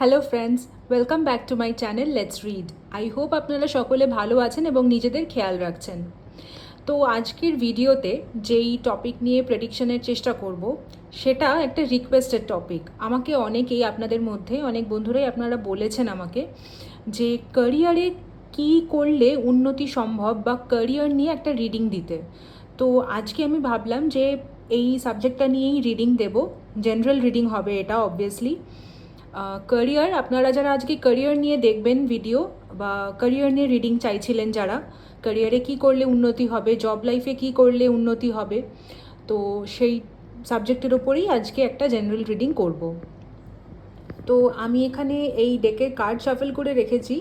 Hello friends welcome back to my channel let's read I hope আপনারা সকলে ভালো আছেন এবং নিজেদের খেয়াল রাখছেন। তো আজকের ভিডিওতে যেই টপিক নিয়ে প্রেডিকশনের চেষ্টা করব, সেটা একটা রিকোয়েস্টেড টপিক আমাকে অনেকেই আপনাদের মধ্যে, অনেক বন্ধুরাই আপনারা বলেছেন আমাকে যে ক্যারিয়ারে কী করলে উন্নতি সম্ভব বা ক্যারিয়ার নিয়ে একটা রিডিং দিতে। তো আজকে আমি ভাবলাম যে এই সাবজেক্টটা নিয়েই রিডিং দেব। জেনারেল রিডিং হবে এটা অবভিয়াসলি ক্যারিয়ার আপনারা যারা আজকে ক্যারিয়ার নিয়ে দেখবেন ভিডিও বা ক্যারিয়ার নিয়ে রিডিং চাইছিলেন যারা ক্যারিয়ারে কী করলে উন্নতি হবে জব লাইফে কী করলে উন্নতি হবে, তো সেই সাবজেক্টের ওপরেই আজকে একটা জেনারেল রিডিং করব। তো আমি এখানে এই ডেকের কার্ড শাফেল করে রেখেছি,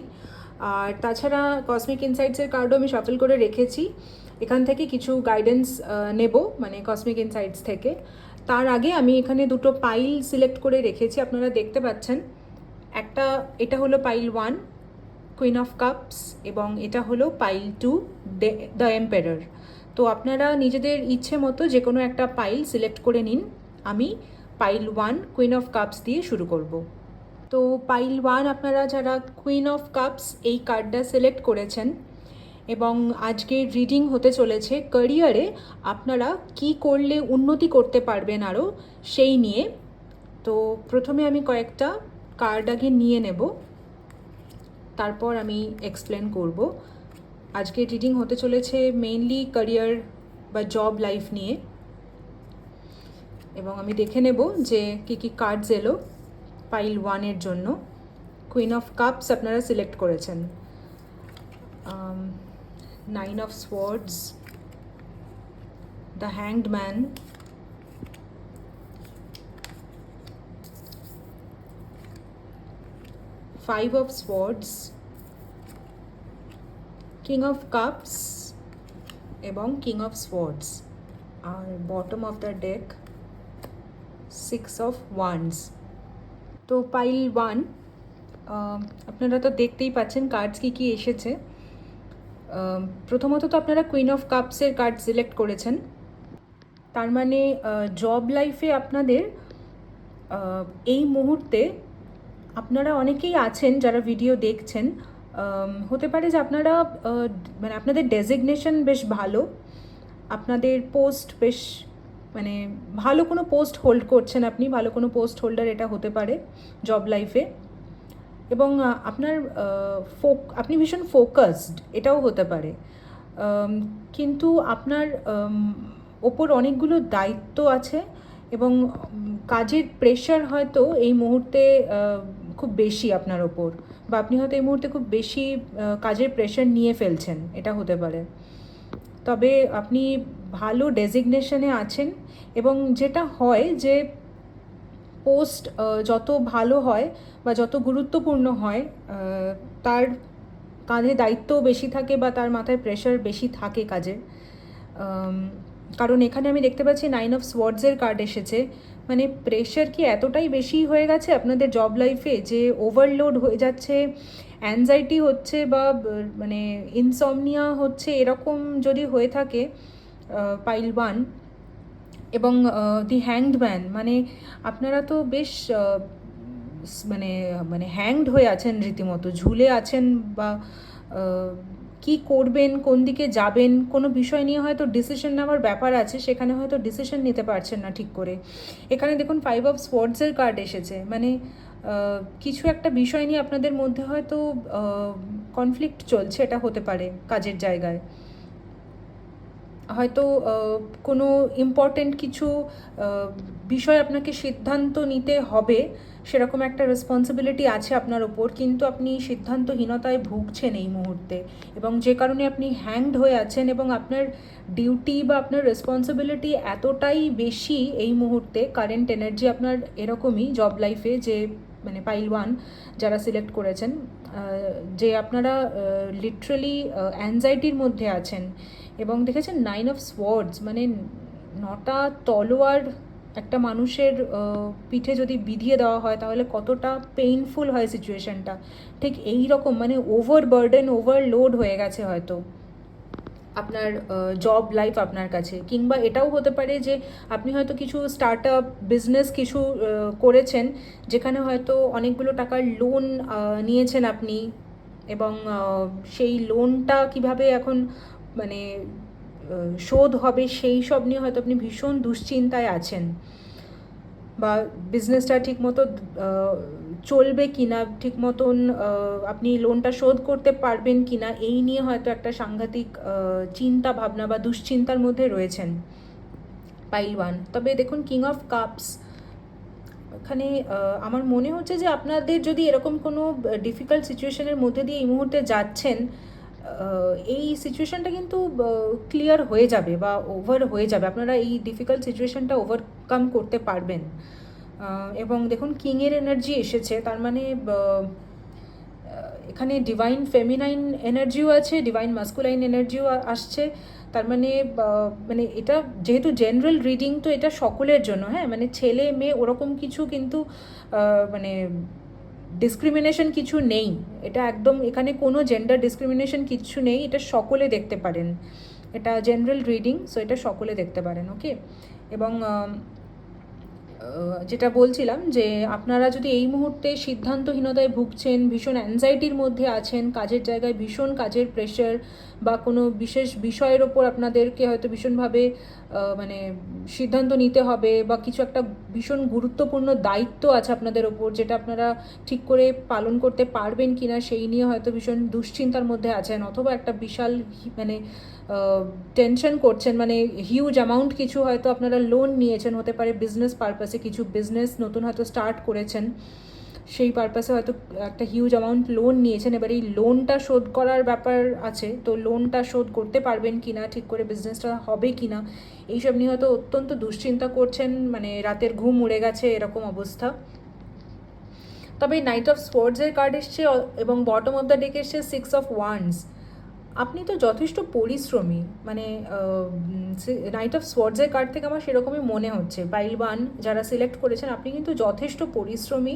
আর তাছাড়া কসমিক ইনসাইটসের কার্ডও আমি শাফেল করে রেখেছি, এখান থেকে কিছু গাইডেন্স নেব মানে কসমিক ইনসাইটস থেকে। তার আগে আমি এখানে দুটো পাইল সিলেক্ট করে রেখেছি, আপনারা দেখতে পাচ্ছেন। একটা, এটা হলো pile one queen of cups এবং এটা হলো পাইল টু দ্য এম্পেরার তো আপনারা নিজেদের ইচ্ছে মতো যে কোনো একটা পাইল সিলেক্ট করে নিন। আমি pile one queen of cups দিয়ে শুরু করব। তো পাইল ওয়ান আপনারা যারা কুইন অফ কাপস এই কার্ডটা সিলেক্ট করেছেন এবং আজকে রিডিং হতে চলেছে ক্যারিয়ারে আপনারা কি করলে উন্নতি করতে পারবেন আরও সেই নিয়ে। তো প্রথমে আমি কয়েকটা কার্ড আগে নিয়ে নেব। তারপর আমি এক্সপ্লেন করব। আজকে রিডিং হতে চলেছে মেইনলি ক্যারিয়ার বা জব লাইফ নিয়ে। এবং আমি দেখে নেব যে কী কী কার্ডস এলো পাইল ওয়ানের জন্য। কুইন অফ কাপস আপনারা সিলেক্ট করেছেন। Nine of swords the hanged man five of swords king of cups এবং king of swords R bottom of the deck six of wands তো পাইল ওয়ান আপনারা তো দেখতেই পাচ্ছেন কার্ডস কী কী এসেছে আহ, প্রথমত তো আপনারা কুইন অফ কাপসের কার্ড সিলেক্ট করেছেন। তার মানে জব লাইফে আপনাদের এই মুহূর্তে আপনারা অনেকেই আছেন যারা ভিডিও দেখছেন। হতে পারে যে আপনারা মানে আপনাদের ডেজিগনেশন বেশ ভালো, আপনাদের পোস্ট বেশ মানে ভালো কোনো পোস্ট হোল্ড করছেন আপনি, ভালো কোনো পোস্ট হোল্ডার এটা হতে পারে জব লাইফে এবং আপনার ফোক, আপনি ভীষণ ফোকাসড, এটাও হতে পারে। কিন্তু আপনার ওপর অনেকগুলো দায়িত্ব আছে এবং কাজের প্রেশার হয়তো এই মুহূর্তে খুব বেশি আপনার ওপর বা আপনি হয়তো এই মুহূর্তে খুব বেশি কাজের প্রেশার নিয়ে ফেলছেন, এটা হতে পারে। তবে আপনি ভালো ডেজিগনেশনে আছেন এবং যেটা হয় যে পোস্ট যত ভালো হয় বা যত গুরুত্বপূর্ণ হয় তার কাঁধে দায়িত্বও বেশি থাকে বা তার মাথায় প্রেশার বেশি থাকে কাজের কারণ এখানে আমি দেখতে পাচ্ছি নাইন অফ সোয়ার্ডসের কার্ড এসেছে। মানে প্রেশার কি এতটাই বেশি হয়ে গেছে আপনাদের জব লাইফে যে ওভারলোড হয়ে যাচ্ছে অ্যাংজাইটি হচ্ছে বা মানে ইনসমনিয়া হচ্ছে, এরকম যদি হয়ে থাকে পাইল ওয়ান এবং দি হ্যাংড ম্যান মানে আপনারা তো বেশ মানে মানে হ্যাংড হয়ে আছেন রীতিমতো, ঝুলে আছেন বা কি করবেন, কোন দিকে যাবেন, কোনো বিষয় নিয়ে হয়তো ডিসিশন নেওয়ার ব্যাপার আছে, সেখানে হয়তো ডিসিশন নিতে পারছেন না ঠিক করে। এখানে দেখুন ফাইভ অফ স্পোর্টসের কার্ড এসেছে মানে কিছু একটা বিষয় নিয়ে আপনাদের মধ্যে হয়তো কনফ্লিক্ট চলছে, এটা হতে পারে কাজের জায়গায়। হয়তো কোনো ইম্পর্টেন্ট কিছু বিষয় আপনাকে সিদ্ধান্ত নিতে হবে, সেরকম একটা রেসপন্সিবিলিটি আছে আপনার ওপর, কিন্তু আপনি সিদ্ধান্তহীনতায় ভুগছেন এই মুহূর্তে। এবং যে কারণে আপনি হ্যাংড হয়ে আছেন এবং আপনার ডিউটি বা আপনার রেসপন্সিবিলিটি এতটাই বেশি এই মুহূর্তে কারেন্ট এনার্জি আপনার এরকমই জব লাইফে যে মানে পাইল ওয়ান যারা সিলেক্ট করেছেন যে আপনারা লিটারালি অ্যাংজাইটির মধ্যে আছেন। এবং দেখেছেন নাইন অফ সোয়ার্ডস মানে নটা তলোয়ার একটা মানুষের পিঠে যদি বিধিয়ে দেওয়া হয়, তাহলে কতটা পেইনফুল হয় সিচুয়েশনটা ঠিক এই রকম মানে ওভার বার্ডেন ওভারলোড হয়ে গেছে হয়তো আপনার জব লাইফ আপনার কাছে। কিংবা এটাও হতে পারে যে আপনি হয়তো কিছু স্টার্ট আপ বিজনেস কিছু করেছেন, যেখানে হয়তো অনেকগুলো টাকার লোন নিয়েছেন আপনি এবং সেই লোনটা কীভাবে এখন মানে শোধ হবে সেই সব নিয়ে হয়তো আপনি ভীষণ দুশ্চিন্তায় আছেন। বা বিজনেসটা ঠিক মতো চলবে কিনা ঠিক মতন আপনি লোনটা শোধ করতে পারবেন কিনা, এই নিয়ে হয়তো একটা সাংঘাতিক চিন্তা ভাবনা বা দুশ্চিন্তার মধ্যে রয়েছেন পাইল ওয়ান তবে দেখুন কিং অফ কাপস এখানে আমার মনে হচ্ছে যে আপনাদের যদি এরকম কোনো ডিফিকাল্ট সিচুয়েশনের মধ্যে দিয়ে এই মুহূর্তে যাচ্ছেন এই সিচুয়েশনটা কিন্তু ক্লিয়ার হয়ে যাবে বা ওভার হয়ে যাবে। আপনারা এই ডিফিকাল্ট সিচুয়েশনটা ওভারকাম করতে পারবেন। এবং দেখুন কিংয়ের এনার্জি এসেছে। তার মানে এখানে ডিভাইন ফেমিনাইন এনার্জিও আছে ডিভাইন মাস্কুলাইন এনার্জিও আসছে। তার মানে মানে এটা যেহেতু জেনারেল রিডিং তো এটা সকলের জন্য হ্যাঁ? মানে ছেলে মেয়ে ওরকম কিছু কিন্তু মানে ডিসক্রিমিনেশন কিছু নেই। এটা একদম এখানে কোনো জেন্ডার ডিসক্রিমিনেশন কিছু নেই, এটা সকলে দেখতে পারেন। এটা জেনারেল রিডিং সো এটা সকলে দেখতে পারেন ওকে এবং যেটা বলছিলাম যে আপনারা যদি এই মুহূর্তে সিদ্ধান্তহীনতায় ভুগছেন, ভীষণ অ্যাংজাইটির মধ্যে আছেন, কাজের জায়গায় ভীষণ কাজের প্রেশার বা কোনো বিশেষ বিষয়ের ওপর আপনাদেরকে হয়তো ভীষণভাবে মানে সিদ্ধান্ত নিতে হবে বা কিছু একটা ভীষণ গুরুত্বপূর্ণ দায়িত্ব আছে আপনাদের ওপর যেটা আপনারা ঠিক করে পালন করতে পারবেন কিনা সেই নিয়ে হয়তো ভীষণ দুশ্চিন্তার মধ্যে আছেন অথবা একটা বিশাল মানে টেনশন করছেন মানে হিউজ অ্যামাউন্ট কিছু হয়তো আপনারা লোন নিয়েছেন, হতে পারে বিজনেস পারপাসে কিছু বিজনেস নতুন হয়তো স্টার্ট করেছেন, সেই পারপাসে হয়তো একটা হিউজ অ্যামাউন্ট লোন নিয়েছেন, এবার এই লোনটা শোধ করার ব্যাপার আছে, তো লোনটা শোধ করতে পারবেন কিনা, ঠিক করে বিজনেসটা হবে কিনা, এইসব নিয়ে হয়তো অত্যন্ত দুশ্চিন্তা করছেন মানে রাতের ঘুম উড়ে গেছে, এরকম অবস্থা। তবে নাইট অফ স্পোর্টসের কার্ড এসছে, এবং বটম অফ দ্য ডেক এসছে সিক্স অফ ওয়ান্স আপনি তো যথেষ্ট পরিশ্রমী মানে নাইট অফ স্পোর্টসের কার্ড থেকে আমার সেরকমই মনে হচ্ছে। পাইল ওয়ান যারা সিলেক্ট করেছেন, আপনি কিন্তু যথেষ্ট পরিশ্রমী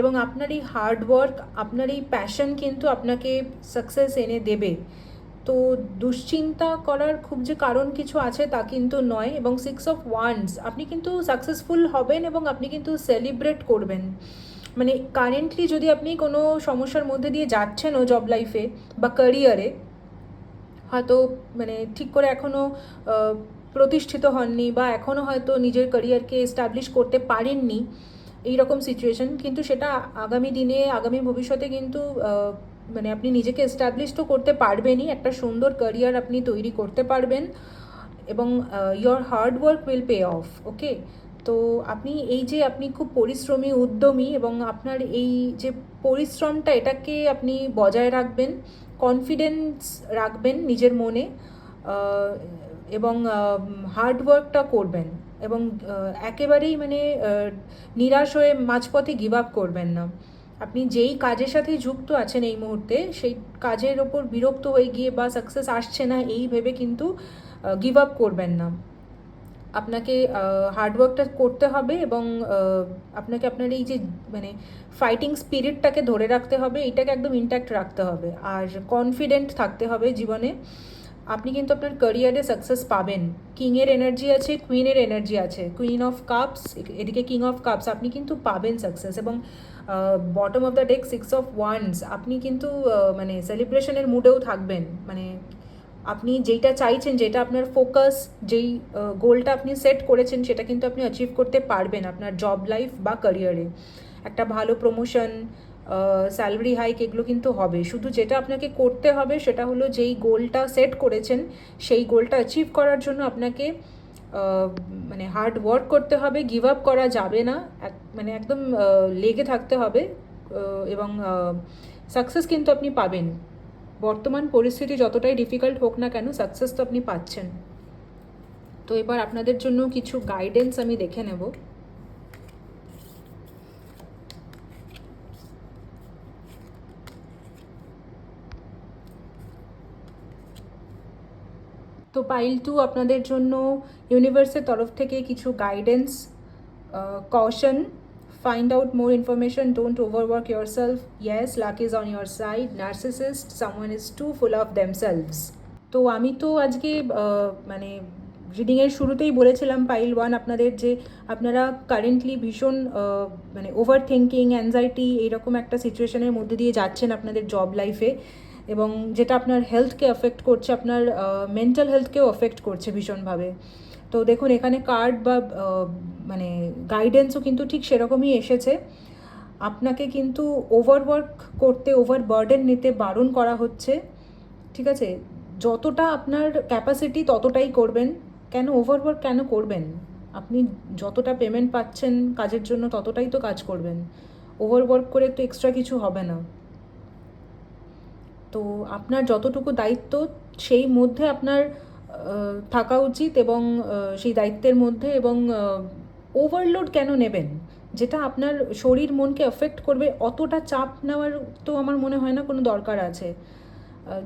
এবং আপনার এই হার্ডওয়ার্ক আপনার এই প্যাশন কিন্তু আপনাকে সাকসেস এনে দেবে। তো দুশ্চিন্তা করার খুব যে কারণ কিছু আছে তা কিন্তু নয় এবং সিক্স অফ ওয়ান্স আপনি কিন্তু সাকসেসফুল হবেন এবং আপনি কিন্তু সেলিব্রেট করবেন। মানে কারেন্টলি যদি আপনি কোনো সমস্যার মধ্যে দিয়ে যাচ্ছেনও জব লাইফে বা ক্যারিয়ারে হয়তো মানে ঠিক করে এখনও প্রতিষ্ঠিত হননি বা এখনও হয়তো নিজের ক্যারিয়ারকে এস্টাবলিশ করতে পারেননি এই রকম সিচুয়েশন কিন্তু সেটা আগামী দিনে, আগামী ভবিষ্যতে কিন্তু মানে আপনি নিজেকে এস্টাবলিশ তো করতে পারবেনই। একটা সুন্দর ক্যারিয়ার আপনি তৈরি করতে পারবেন এবং your hard work will pay off okay তো আপনি এই যে আপনি খুব পরিশ্রমী, উদ্যমী এবং আপনার এই যে পরিশ্রমটা এটাকে আপনি বজায় রাখবেন। কনফিডেন্স রাখবেন নিজের মনে এবং হার্ড ওয়ার্কটা করবেন এবং একেবারেই মানে নিরাশ হয়ে মাঝপথে গিভ আপ করবেন না। আপনি যেই কাজের সাথে যুক্ত আছেন এই মুহূর্তে, সেই কাজের ওপর বিরক্ত হয়ে গিয়ে বা সাকসেস আসছে না, এই ভেবে কিন্তু গিভ আপ করবেন না। আপনাকে হার্ডওয়ার্কটা করতে হবে এবং আপনাকে আপনার এই যে মানে ফাইটিং স্পিরিটটাকে ধরে রাখতে হবে, এটাকে একদম ইনট্যাক্ট রাখতে হবে। আর কনফিডেন্ট থাকতে হবে জীবনে। আপনি কিন্তু আপনার ক্যারিয়ারে সাকসেস পাবেন। কিংয়ের এনার্জি আছে কুইনের এনার্জি আছে। কুইন অফ কাপস এদিকে কিং অফ কাপস আপনি কিন্তু পাবেন সাকসেস এবং bottom of the deck six of wands আপনি কিন্তু মানে সেলিব্রেশনের মুডেও থাকবেন। মানে আপনি যেটা চাইছেন যেটা আপনার ফোকাস যেই গোলটা আপনি সেট করেছেন, সেটা কিন্তু আপনি অ্যাচিভ করতে পারবেন আপনার জব লাইফ বা ক্যারিয়ারে একটা ভালো প্রমোশন স্যালারি হাইক এগুলো কিন্তু হবে। শুধু যেটা আপনাকে করতে হবে, সেটা হলো যেই গোলটা সেট করেছেন, সেই গোলটা অ্যাচিভ করার জন্য আপনাকে মানে হার্ড ওয়ার্ক করতে হবে গিভ আপ করা যাবে না মানে একদম লেগে থাকতে হবে এবং সাকসেস কিন্তু আপনি পাবেন। বর্তমান পরিস্থিতি যতটাই ডিফিকাল্ট হোক না কেন সাকসেস তো আপনি পাচ্ছেন। তো এবার আপনাদের জন্য কিছু গাইডেন্স আমি দেখে নেব। তো পাইল টু আপনাদের জন্য ইউনিভার্সের তরফ থেকে কিছু guidance caution out more information don't overwork yourself yes luck is on your side narcissist someone is too full of themselves তো আমি তো আজকে মানে রিডিংয়ের শুরুতেই বলেছিলাম পাইল ওয়ান আপনাদের যে আপনারা কারেন্টলি ভীষণ মানে ওভার থিঙ্কিং অ্যাংজাইটি এইরকম একটা সিচুয়েশনের মধ্যে দিয়ে যাচ্ছেন আপনাদের জব লাইফে এবং যেটা আপনার হেলথকে অ্যাফেক্ট করছে, আপনার মেন্টাল হেলথকেও অ্যাফেক্ট করছে ভীষণভাবে। তো দেখুন, এখানে কার্ড বা মানে গাইডেন্সও কিন্তু ঠিক সেরকমই এসেছে। আপনাকে কিন্তু ওভারওয়ার্ক করতে ওভার বার্ডেন নিতে বারণ করা হচ্ছে। ঠিক আছে? যতটা আপনার ক্যাপাসিটি ততটাই করবেন। কেন ওভারওয়ার্ক কেন করবেন? আপনি যতটা পেমেন্ট পাচ্ছেন কাজের জন্য ততটাই তো কাজ করবেন। ওভারওয়ার্ক করে তো এক্সট্রা কিছু হবে না। তো আপনার যতটুকু দায়িত্ব, সেই মধ্যে আপনার থাকা উচিত এবং সেই দায়িত্বের মধ্যে এবং ওভারলোড কেন নেবেন? যেটা আপনার শরীর মনকে এফেক্ট করবে, অতটা চাপ নেওয়ার তো আমার মনে হয় না কোনো দরকার আছে।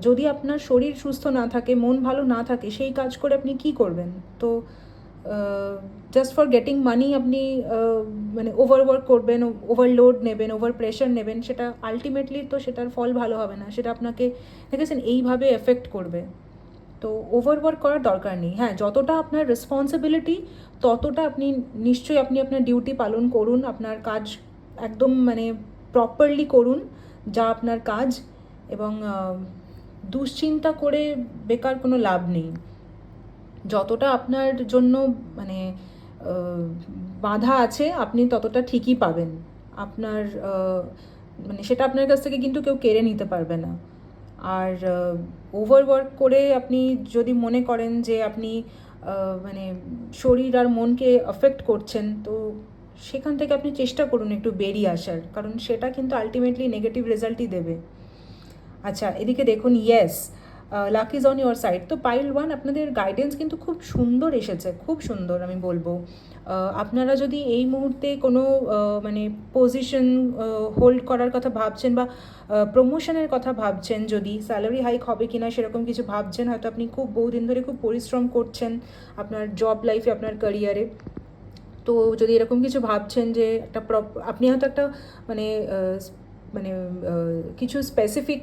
যদি আপনার শরীর সুস্থ না থাকে, মন ভালো না থাকে, সেই কাজ করে আপনি কি করবেন? তো জাস্ট ফর গেটিং মানি আপনি মানে ওভারওয়ার্ক করবেন ওভারলোড নেবেন ওভার প্রেশার নেবেন, সেটা আলটিমেটলি তো সেটার ফল ভালো হবে না। সেটা আপনাকে, দেখেছেন? এইভাবে এফেক্ট করবে। তো ওভারওয়ার্ক করার দরকার নেই। হ্যাঁ যতটা আপনার রেসপন্সিবিলিটি ততটা আপনি নিশ্চয়ই আপনি আপনার ডিউটি পালন করুন, আপনার কাজ একদম মানে প্রপারলি করুন, যা আপনার কাজ এবং দুশ্চিন্তা করে বেকার কোনো লাভ নেই। যতটা আপনার জন্য মানে বাধা আছে, আপনি ততটা ঠিকই পাবেন। আপনার মানে সেটা আপনার কাছ থেকে কিন্তু কেউ কেড়ে নিতে পারবে না। আর ওভারওয়ার্ক করে আপনি যদি মনে করেন যে আপনি মানে শরীর আর মনকে অ্যাফেক্ট করছেন, তো সেখান থেকে আপনি চেষ্টা করুন একটু বেরিয়ে আসার। কারণ সেটা কিন্তু আলটিমেটলি নেগেটিভ রেজাল্টই দেবে। আচ্ছা এদিকে দেখুন yes luck is on your side তো পাইল ওয়ান আপনাদের গাইডেন্স কিন্তু খুব সুন্দর এসেছে, খুব সুন্দর আমি বলব। আপনারা যদি এই মুহূর্তে কোনো মানে পজিশন হোল্ড করার কথা ভাবছেন বা প্রমোশনের কথা ভাবছেন যদি স্যালারি হাইক হবে কি না সেরকম কিছু ভাবছেন, হয়তো আপনি খুব বহুদিন ধরে খুব পরিশ্রম করছেন আপনার জব লাইফে আপনার ক্যারিয়ারে তো যদি এরকম কিছু ভাবছেন যে একটা আপনি হয়তো একটা মানে মানে কিছু স্পেসিফিক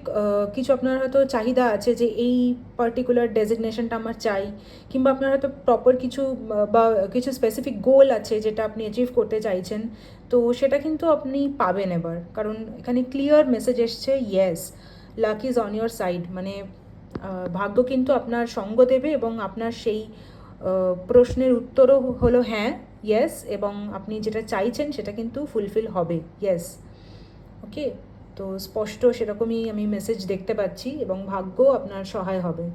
কিছু আপনার হয়তো চাহিদা আছে যে এই পার্টিকুলার ডেজিগনেশনটা আমার চাই, কিংবা আপনার হয়তো প্রপার কিছু বা কিছু স্পেসিফিক গোল আছে যেটা আপনি অ্যাচিভ করতে চাইছেন, তো সেটা কিন্তু আপনি পাবেন এবার। কারণ এখানে ক্লিয়ার মেসেজ এসছে yes luck is on your side মানে ভাগ্য কিন্তু আপনার সঙ্গ দেবে এবং আপনার সেই প্রশ্নের উত্তরও হলো হ্যাঁ ইয়েস এবং আপনি যেটা চাইছেন সেটা কিন্তু ফুলফিল হবে ইয়েস ওকে তো স্পষ্ট সেরকমই আমি মেসেজ দেখতে পাচ্ছি এবং ভাগ্য আপনার সহায় হবে।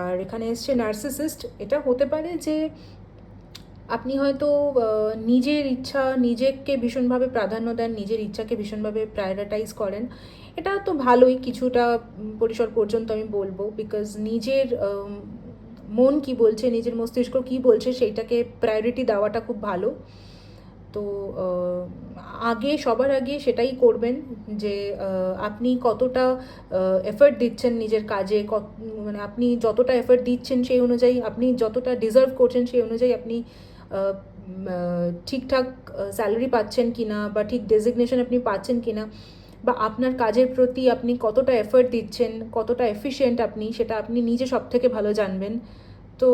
আর এখানে এসছে নার্সিসিস্ট এটা হতে পারে যে আপনি হয়তো নিজের ইচ্ছা নিজেকে ভীষণভাবে প্রাধান্য দেন, নিজের ইচ্ছাকে ভীষণভাবে প্রায়োরিটাইজ করেন। এটা তো ভালোই, কিছুটা পরিসর পর্যন্ত আমি বলব বিকজ নিজের মন কি বলছে, নিজের মস্তিষ্ক কি বলছে, সেইটাকে প্রায়োরিটি দেওয়াটা খুব ভালো। তো আগে, সবার আগে সেটাই করবেন যে আপনি কতটা এফর্ট দিচ্ছেন নিজের কাজে মানে আপনি যতটা এফর্ট দিচ্ছেন সেই অনুযায়ী, আপনি যতটা ডিজার্ভ করছেন সেই অনুযায়ী আপনি ঠিকঠাক স্যালারি পাচ্ছেন কিনা বা ঠিক ডেজিগনেশন আপনি পাচ্ছেন কিনা বা আপনার কাজের প্রতি আপনি কতটা এফর্ট দিচ্ছেন, কতটা এফিশিয়েন্ট আপনি, সেটা আপনি নিজে সব থেকে ভালো জানবেন। তো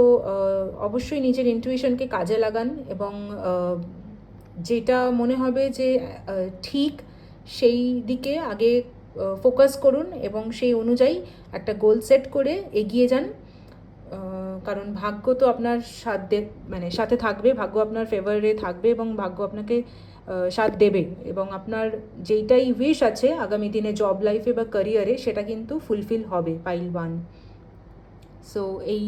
অবশ্যই নিজের ইন্টুইশনকে কাজে লাগান এবং যেটা মনে হবে যে ঠিক সেই দিকে আগে ফোকাস করুন এবং সেই অনুযায়ী একটা গোল সেট করে এগিয়ে যান। কারণ ভাগ্য তো আপনার সাথ দে মানে সাথে থাকবে, ভাগ্য আপনার ফেভারে থাকবে এবং ভাগ্য আপনাকে সাথ দেবে এবং আপনার যেইটাই উইশ আছে আগামী দিনে জব লাইফে বা ক্যারিয়ারে সেটা কিন্তু ফুলফিল হবে পাইল ওয়ান সো এই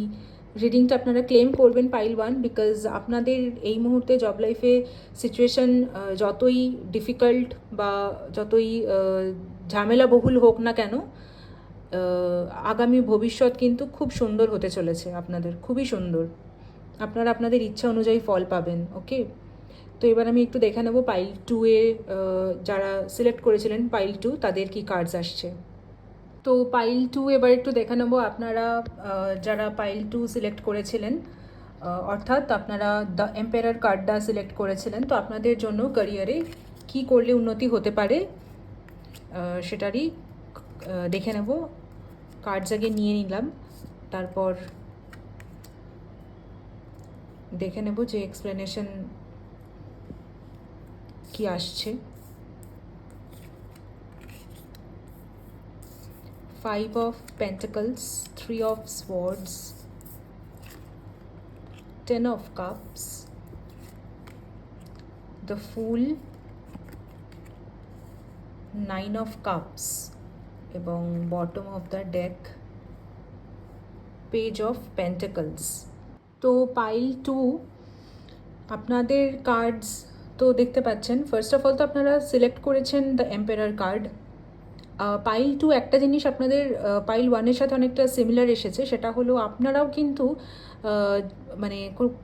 রিডিংটা আপনারা ক্লেম করবেন পাইল ওয়ান বিকজ আপনাদের এই মুহূর্তে জব লাইফে সিচুয়েশন যতই ডিফিকাল্ট বা যতই আহ, ঝামেলাবহুল হোক না কেন আগামী ভবিষ্যৎ কিন্তু খুব সুন্দর হতে চলেছে আপনাদের খুবই সুন্দর। আপনারা আপনাদের ইচ্ছা অনুযায়ী ফল পাবেন ওকে তো এবার আমি একটু দেখে নেব পাইল টু এ যারা সিলেক্ট করেছিলেন পাইল টু তাদের কি কার্ডস আসছে। তো পাইল টু এবার একটু দেখে নেব আপনারা যারা পাইল টু সিলেক্ট করেছিলেন অর্থাৎ আপনারা দ্য এম্পেয়ার কার্ডটা সিলেক্ট করেছিলেন, তো আপনাদের জন্য ক্যারিয়ারে কি করলে উন্নতি হতে পারে সেটারই দেখে নেব। কার্ডস আগে নিয়ে নিলাম, তারপর দেখে নেব যে এক্সপ্লেনেশন কি আসছে। Five of pentacles three of swords ten of cups the fool nine of cups এবং bottom of the deck page of pentacles তো পাইল টু আপনাদের কার্ডস তো দেখতে পাচ্ছেন। ফার্স্ট অফ অল তো আপনারা সিলেক্ট করেছেন the emperor card pile two একটা জিনিস আপনাদের পাইল ওয়ানের সাথে অনেকটা সিমিলার এসেছে, সেটা হলো আপনারাও কিন্তু মানে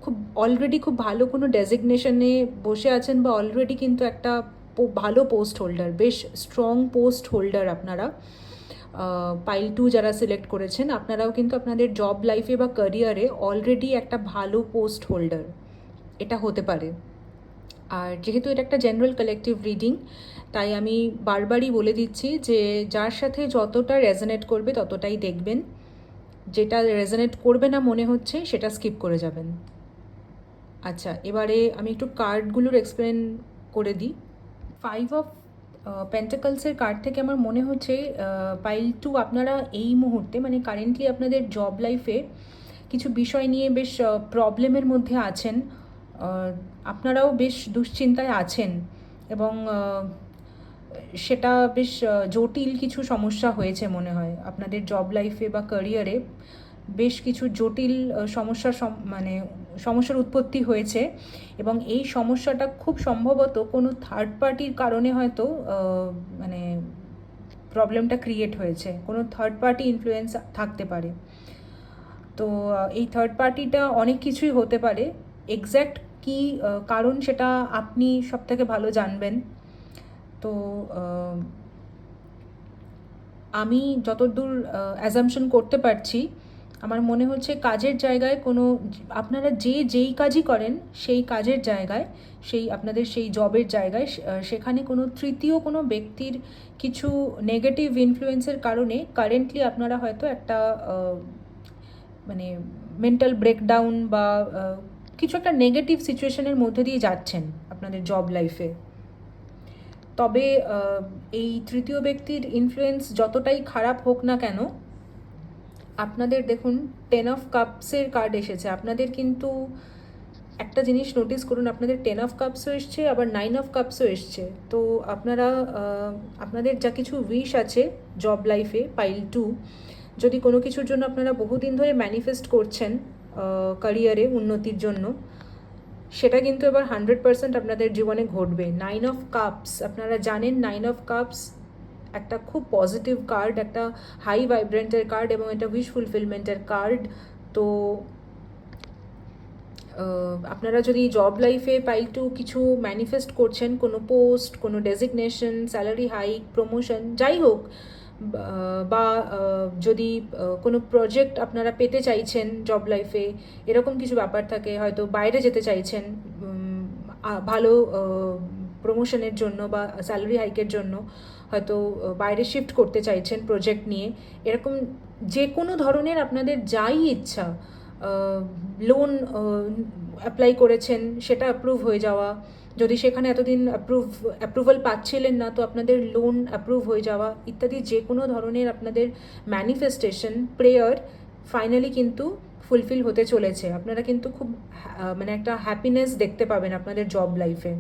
খুব অলরেডি খুব ভালো কোনো ডেজিগনেশনে বসে আছেন বা অলরেডি কিন্তু একটা ভালো পোস্ট হোল্ডার বেশ স্ট্রং পোস্ট হোল্ডার আপনারা পাইল টু যারা সিলেক্ট করেছেন, আপনারাও কিন্তু আপনাদের জব লাইফে বা ক্যারিয়ারে অলরেডি একটা ভালো পোস্ট হোল্ডার এটা হতে পারে। আর যেহেতু এটা একটা জেনারেল কালেকটিভ রিডিং তাই আমি বারবারই বলে দিচ্ছি যে যার সাথে যতটা রেজনেট করবে ততটাই দেখবেন। যেটা রেজনেট করবে না মনে হচ্ছে, সেটা স্কিপ করে যাবেন। আচ্ছা এবারে আমি একটু কার্ডগুলোর এক্সপ্লেন করে দিই। ফাইভ অফ পেন্টাকলসের কার্ড থেকে আমার মনে হচ্ছে পাইল টু আপনারা এই মুহূর্তে মানে কারেন্টলি আপনাদের জব লাইফে কিছু বিষয় নিয়ে বেশ প্রবলেমের মধ্যে আছেন। আপনারাও বেশ দুশ্চিন্তায় আছেন এবং সেটা বেশ জটিল কিছু সমস্যা হয়েছে মনে হয়। আপনাদের জব লাইফে বা ক্যারিয়ারে বেশ কিছু জটিল সমস্যার সম- মানে সমস্যার উৎপত্তি হয়েছে এবং এই সমস্যাটা খুব সম্ভবত কোনো থার্ড পার্টির কারণে হয়তো মানে প্রবলেমটা ক্রিয়েট হয়েছে। কোনো থার্ড পার্টি ইনফ্লুয়েন্স থাকতে পারে। তো এই থার্ড পার্টিটা অনেক কিছুই হতে পারে। এক্স্যাক্ট কী কারণ সেটা আপনি সব থেকে ভালো জানবেন। তো আমি যতদূর অ্যাজামশন করতে পারছি, আমার মনে হচ্ছে কাজের জায়গায় কোনো, আপনারা যে যেই কাজই করেন, সেই কাজের জায়গায়, সেই আপনাদের সেই জবের জায়গায় সেখানে কোনো তৃতীয় কোনো ব্যক্তির কিছু নেগেটিভ ইনফ্লুয়েন্সের কারণে কারেন্টলি আপনারা হয়তো একটা মানে মেন্টাল ব্রেকডাউন বা কিছু একটা নেগেটিভ সিচুয়েশনের মধ্যে দিয়ে যাচ্ছেন আপনাদের জব লাইফে তবে এই তৃতীয় ব্যক্তির ইনফ্লুয়েন্স যতটাই খারাপ হোক না কেন, আপনাদের দেখুন টেন অফ কাপসের কার্ড এসেছে। আপনাদের কিন্তু একটা জিনিস নোটিস করুন, আপনাদের টেন অফ কাপসও এসছে, আবার নাইন অফ কাপসও এসছে। তো আপনারা আপনাদের যা কিছু উইশ আছে জব লাইফে পাইল টু যদি কোনো কিছুর জন্য আপনারা বহুদিন ধরে ম্যানিফেস্ট করছেন ক্যারিয়ারে উন্নতির জন্য সেটা কিন্তু এবার হান্ড্রেড পার্সেন্ট আপনাদের জীবনে ঘটবে। নাইন অফ কাপস আপনারা জানেন নাইন অফ কাপস একটা খুব পজিটিভ কার্ড একটা হাই ভাইব্রেন্টের কার্ড এবং এটা উইশ ফুলফিলমেন্টের কার্ড তো আপনারা যদি জব লাইফে পাই টু কিছু ম্যানিফেস্ট করছেন, কোনো পোস্ট কোনো ডেজিগনেশন স্যালারি হাইক প্রমোশন যাই হোক বা- যদি কোনো প্রজেক্ট আপনারা পেতে চাইছেন জব লাইফে এরকম কিছু ব্যাপার থাকে, হয়তো বাইরে যেতে চাইছেন ভালো প্রমোশনের জন্য বা স্যালারি হাইকের জন্য, হয়তো বাইরে শিফট করতে চাইছেন প্রজেক্ট নিয়ে, এরকম যে কোনো ধরনের আপনাদের যাই ইচ্ছা লোন অ্যাপ্লাই করেছেন, সেটা অ্যাপ্রুভ হয়ে যাওয়া যদি সেখানে এতদিন অ্যাপ্রুভ অ্যাপ্রুভাল পাচ্ছিলেন না, তো আপনাদের লোন অ্যাপ্রুভ হয়ে যাওয়া ইত্যাদি যে কোনো ধরনের আপনাদের ম্যানিফেস্টেশন প্রেয়ার ফাইনালি কিন্তু ফুলফিল হতে চলেছে। আপনারা কিন্তু খুব মানে একটা হ্যাপিনেস দেখতে পাবেন আপনাদের জব লাইফে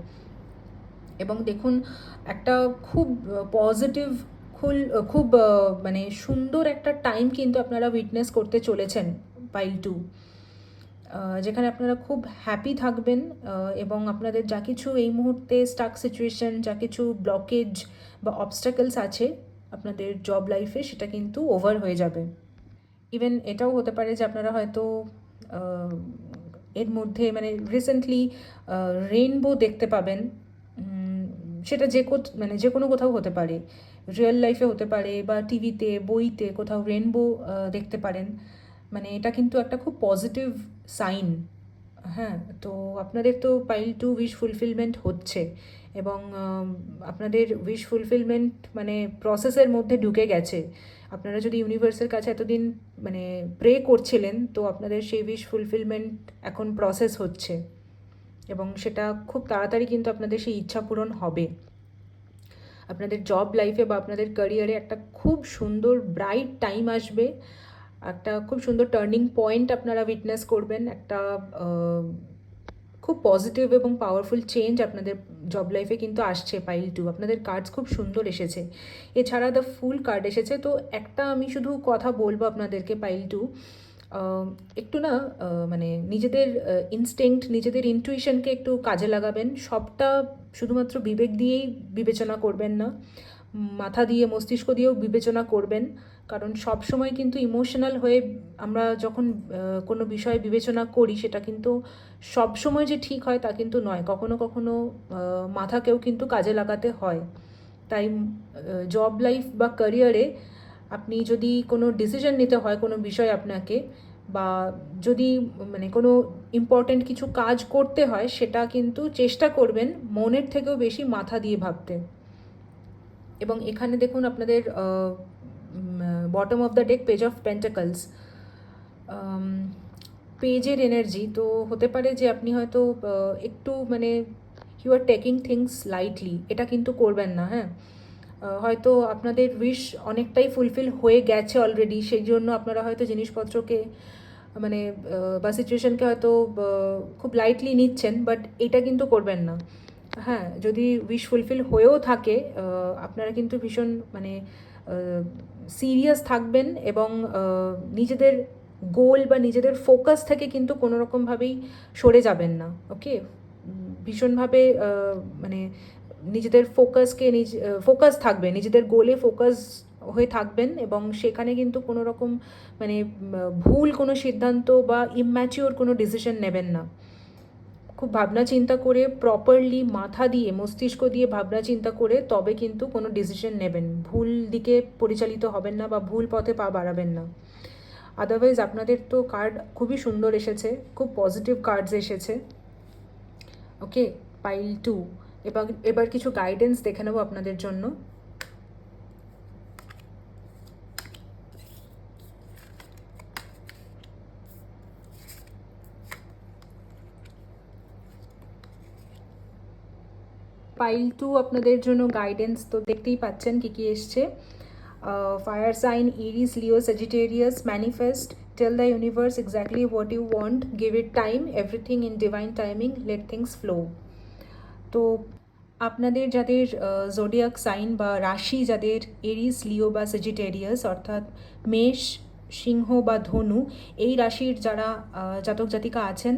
এবং দেখুন, একটা খুব পজিটিভ খুল খুব মানে সুন্দর একটা টাইম কিন্তু আপনারা উইটনেস করতে চলেছেন পাইল টু যেখানে আপনারা খুব হ্যাপি থাকবেন এবং আপনাদের যা কিছু এই মুহূর্তে স্টাক সিচুয়েশন যা কিছু ব্লকেজ বা অবস্টাকেলস আছে আপনাদের জব লাইফে সেটা কিন্তু ওভার হয়ে যাবে। ইভেন এটাও হতে পারে যে আপনারা হয়তো এর মধ্যে মানে রিসেন্টলি রেইনবো দেখতে পাবেন। সেটা যে মানে যে কোনো কোথাও হতে পারে। রিয়েল লাইফে হতে পারে বা টিভিতে বইতে কোথাও রেইনবো দেখতে পারেন। মানে এটা কিন্তু একটা খুব পজিটিভ সাইন হ্যাঁ তো আপনাদের তো পাইল টু উইশ ফুলফিলমেন্ট হচ্ছে এবং আপনাদের উইশ ফুলফিলমেন্ট মানে প্রসেসের মধ্যে ঢুকে গেছে। আপনারা যদি ইউনিভার্সের কাছে এতদিন মানে প্রে করছিলেন, তো আপনাদের সেই উইশ ফুলফিলমেন্ট এখন প্রসেস হচ্ছে এবং সেটা খুব তাড়াতাড়ি কিন্তু আপনাদের সেই ইচ্ছা পূরণ হবে। আপনাদের জব লাইফে বা আপনাদের ক্যারিয়ারে একটা খুব সুন্দর ব্রাইট টাইম আসবে। একটা খুব সুন্দর টার্নিং পয়েন্ট আপনারা উইটনেস করবেন, একটা খুব পজিটিভ এবং পাওয়ারফুল চেঞ্জ আপনাদের জব লাইফে কিন্তু আসছে পাইল টু আপনাদের কার্ডস খুব সুন্দর এসেছে। এছাড়া দ্য ফুল কার্ড এসেছে, তো একটা আমি শুধু কথা বলব আপনাদেরকে পাইল টু একটু না মানে নিজেদের ইনস্টিংক্ট নিজেদের ইনটুইশনকে একটু কাজে লাগাবেন। সবটা শুধুমাত্র বিবেক দিয়েই বিবেচনা করবেন না, মাথা দিয়ে মস্তিষ্ক দিয়েও বিবেচনা করবেন। কারণ সব সময় কিন্তু ইমোশনাল হয়ে আমরা যখন কোনো বিষয় বিবেচনা করি, সেটা কিন্তু সব সময় যে ঠিক হয় তা কিন্তু নয়। কখনো কখনো মাথাকেও কিন্তু কাজে লাগাতে হয়। তাই জব লাইফ বা ক্যারিয়ারে আপনি যদি কোনো ডিসিশন নিতে হয় কোনো বিষয় আপনাকে বা যদি মানে কোনো ইম্পর্ট্যান্ট কিছু কাজ করতে হয়, সেটা কিন্তু চেষ্টা করবেন মনের থেকেও বেশি মাথা দিয়ে ভাবতে। এবং এখানে দেখুন আপনাদের bottom of the deck page of pentacles পেজের এনার্জি তো হতে পারে যে আপনি হয়তো একটু মানে you are taking things lightly এটা কিন্তু করবেন না হ্যাঁ? হয়তো আপনাদের উইশ অনেকটাই ফুলফিল হয়ে গেছে অলরেডি সেই জন্য আপনারা হয়তো জিনিসপত্রকে মানে বা সিচুয়েশনকে হয়তো খুব লাইটলি নিচ্ছেন বাট এটা কিন্তু করবেন না। হ্যাঁ যদি উইশ ফুলফিল হয়েও থাকে আপনারা কিন্তু ভীষণ মানে সিরিয়াস থাকবেন এবং নিজেদের গোল বা নিজেদের ফোকাস থেকে কিন্তু কোনো রকমভাবেই সরে যাবেন না ওকে ভীষণভাবে মানে নিজেদের ফোকাসকে নিজ ফোকাস থাকবে নিজেদের গোলে ফোকাস হয়ে থাকবেন এবং সেখানে কিন্তু কোনো রকম মানে ভুল কোনো সিদ্ধান্ত বা ইম্যাচিওর কোনো ডিসিশন নেবেন না। খুব ভাবনা চিন্তা করে প্রপারলি মাথা দিয়ে, মস্তিষ্ক দিয়ে ভাবনা চিন্তা করে তবে কিন্তু কোনো ডিসিশন নেবেন। ভুল দিকে পরিচালিত হবেন না বা ভুল পথে পা বাড়াবেন না। আদারওয়াইজ আপনাদের তো কার্ড খুবই সুন্দর এসেছে, খুব পজিটিভ কার্ডস এসেছে। ওকে পাইল টু এবার এবার কিছু গাইডেন্স দেখে নেব আপনাদের জন্য। পাইল টু আপনাদের জন্য গাইডেন্স তো দেখতেই পাচ্ছেন কী কী এসছে। Fire sign Aries Leo Sagittarius manifest tell the universe exactly what you want give it time everything in divine timing let things flow তো আপনাদের যাদের জোডিয়াক সাইন বা রাশি যাদের এরিস লিও বা সেজিটেরিয়াস অর্থাৎ মেষ, সিংহ বা ধনু, এই রাশির যারা জাতক জাতিকা আছেন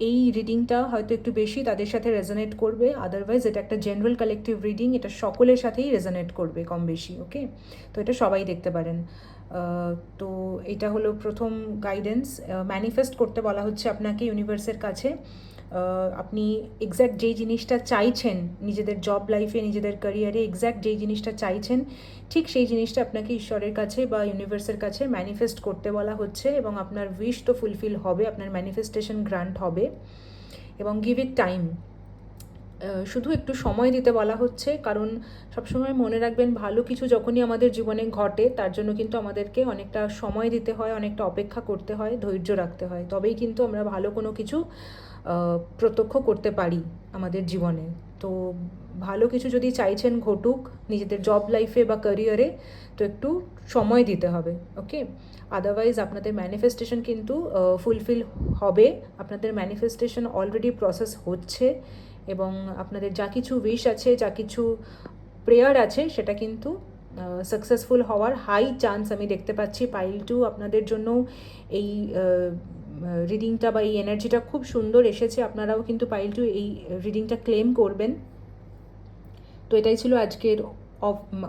এই রিডিংটা হয়তো একটু বেশি তাদের সাথে রেজনেট করবে আদারওয়াইজ এটা একটা জেনারেল কালেকটিভ রিডিং এটা সকলের সাথেই রেজনেট করবে কম বেশি ওকে তো এটা সবাই দেখতে পারেন। তো এটা হলো প্রথম গাইডেন্স ম্যানিফেস্ট করতে বলা হচ্ছে আপনাকে ইউনিভার্সের কাছে। আপনি এক্স্যাক্ট যেই জিনিসটা চাইছেন নিজেদের জব লাইফে নিজেদের ক্যারিয়ারে এক্স্যাক্ট যেই জিনিসটা চাইছেন, ঠিক সেই জিনিসটা আপনাকে ঈশ্বরের কাছে বা ইউনিভার্সের কাছে ম্যানিফেস্ট করতে বলা হচ্ছে এবং আপনার উইশ তো ফুলফিল হবে, আপনার ম্যানিফেস্টেশন গ্রান্ট হবে এবং গিভ ইট টাইম শুধু একটু সময় দিতে বলা হচ্ছে, কারণ সবসময় মনে রাখবেন ভালো কিছু যখনই আমাদের জীবনে ঘটে, তার জন্য কিন্তু আমাদেরকে অনেকটা সময় দিতে হয়, অনেকটা অপেক্ষা করতে হয়, ধৈর্য রাখতে হয়। তবেই কিন্তু আমরা ভালো কোনো কিছু প্রত্যক্ষ করতে পারি আমাদের জীবনে। তো ভালো কিছু যদি চাইছেন ঘটুক, নিজেদের জব লাইফে বা ক্যারিয়ারে তো একটু সময় দিতে হবে ওকে আদারওয়াইজ আপনাদের ম্যানিফেস্টেশন কিন্তু ফুলফিল হবে। আপনাদের ম্যানিফেস্টেশন অলরেডি প্রসেস হচ্ছে এবং আপনাদের যা কিছু উইশ আছে, যা কিছু প্রেয়ার আছে, সেটা কিন্তু সাকসেসফুল হওয়ার হাই চান্স আমি দেখতে পাচ্ছি। পাইল টু আপনাদের জন্য এই রিডিংটা বা এই এনার্জিটা খুব সুন্দর এসেছে। আপনারাও কিন্তু পাইল টু এই রিডিংটা ক্লেম করবেন। তো এটাই ছিল আজকের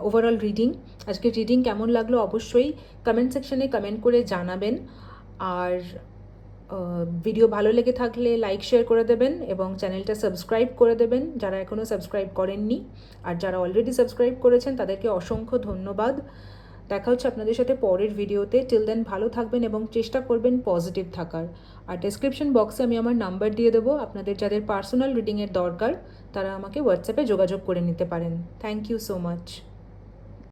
ওভারঅল রিডিং আজকের রিডিং কেমন লাগল অবশ্যই কমেন্ট সেকশনে কমেন্ট করে জানাবেন। আর ভিডিও ভালো লেগে থাকলে লাইক শেয়ার করে দেবেন এবং চ্যানেলটা সাবস্ক্রাইব করে দেবেন, যারা এখনও সাবস্ক্রাইব করেননি। আর যারা অলরেডি সাবস্ক্রাইব করেছেন, তাদেরকে অসংখ্য ধন্যবাদ। দেখা হচ্ছে আপনাদের সাথে পরের ভিডিওতে। টিল দেন ভালো থাকবেন এবং চেষ্টা করবেন পজিটিভ থাকার। আর ডেসক্রিপশন বক্সে আমি আমার নাম্বার দিয়ে দেবো। আপনাদের যাদের পার্সোনাল রিডিংয়ের দরকার, তারা আমাকে হোয়াটসঅ্যাপে যোগাযোগ করে নিতে পারেন। Thank you so much